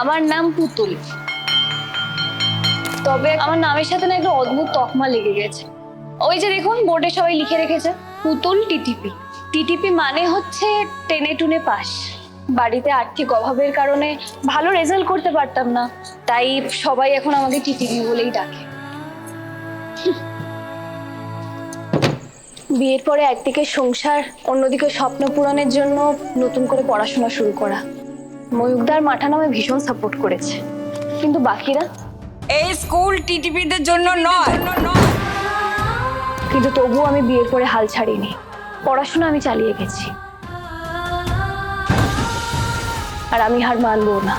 আমার নাম পুতুল। তবে আমার নামের সাথে না একটা অদ্ভুত তকমা লেগে গেছে। ওই যে দেখুন, বোর্ডে সবাই লিখে রেখেছে, পুতুল টিটিপি। টিটিপি মানে হচ্ছে টেনে টুনে পাস বাড়িতে আর্থিক অভাবের কারণে ভালো রেজাল্ট করতে পারতাম না। তাই সবাই এখন আমাকে টিটিপি বলেই ডাকে। বিয়ের পরে একদিকে সংসার, অন্যদিকে স্বপ্ন পূরণের জন্য নতুন করে পড়াশোনা শুরু করা। ময়ূকদার মাঠা নামে ভীষণ সাপোর্ট করেছে। কিন্তু বাকিরা? এই স্কুল টিটিপিদের জন্য নয়। কিন্তু তবুও আমি বিয়ের পরে হাল ছাড়িনি। পড়াশোনা আমি চালিয়ে গেছি। আর আমি হার মানবো না।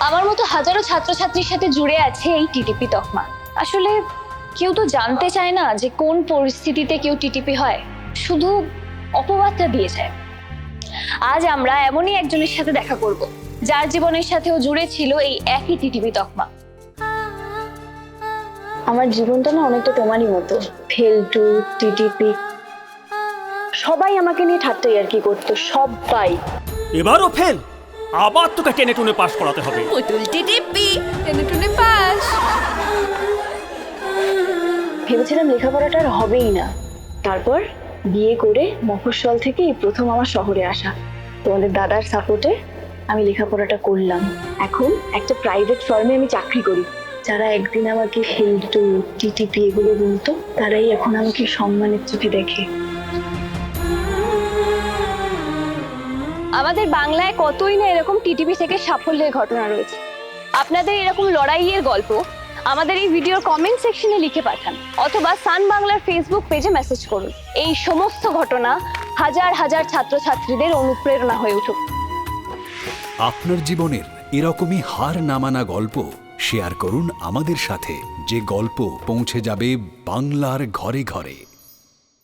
আমার মতো হাজারো ছাত্রছাত্রীর সাথে জুড়ে আছে এই টিটিপি তকমা। আসলে কেউ তো জানতে চায় না যে কোন পরিস্থিতিতে কেউ টিটিপি হয়। শুধু অপবাদটা দিয়ে যায়। আজ আমরা এমনই একজনের সাথে দেখা করব যার জীবনের সাথেও জুড়ে ছিল এই একই টিটিপি তকমা। আমার জীবনটা না অনেকটা তোমারই মতো। ফেলটু টিটিপি সবাই আমাকে নিয়ে ঠাট্টাই আর কি করতো সবাই। এবারও ফেল? আবার তোকে টেনে টুনে পাশ করাতে হবে। পুতুল টিটিপি টেনে টুনে পাস ভেবেছিলাম লেখাপড়াটা আর হবেই না। তারপর? বিয়ে করে মফস্বল থেকে প্রথম আমার শহরে আসা। তোমাদের দাদার সাপোর্টে আমি লেখাপড়াটা করলাম। এখন একটা প্রাইভেট ফার্মে আমি চাকরি করি। যারা একদিন আমাকে হেলটু টিটিপি এগুলো বলতো, তারাই এখন আমাকে সম্মানের চোখে দেখে। আমাদের বাংলায় কতই না এরকম টিটিপি থেকে সাফল্যের ঘটনা রয়েছে। আপনাদের এরকম লড়াইয়ের গল্প আমাদের এই ভিডিওর কমেন্ট সেকশনে লিখে পাঠান, অথবা সান বাংলার ফেসবুক পেজে মেসেজ করুন। এই সমস্ত ঘটনা হাজার হাজার ছাত্রছাত্রীদের অনুপ্রেরণা হয়ে উঠুক। আপনার জীবনের এরকমই হার নামানা গল্প শেয়ার করুন আমাদের সাথে। যে গল্প পৌঁছে যাবে বাংলার ঘরে ঘরে।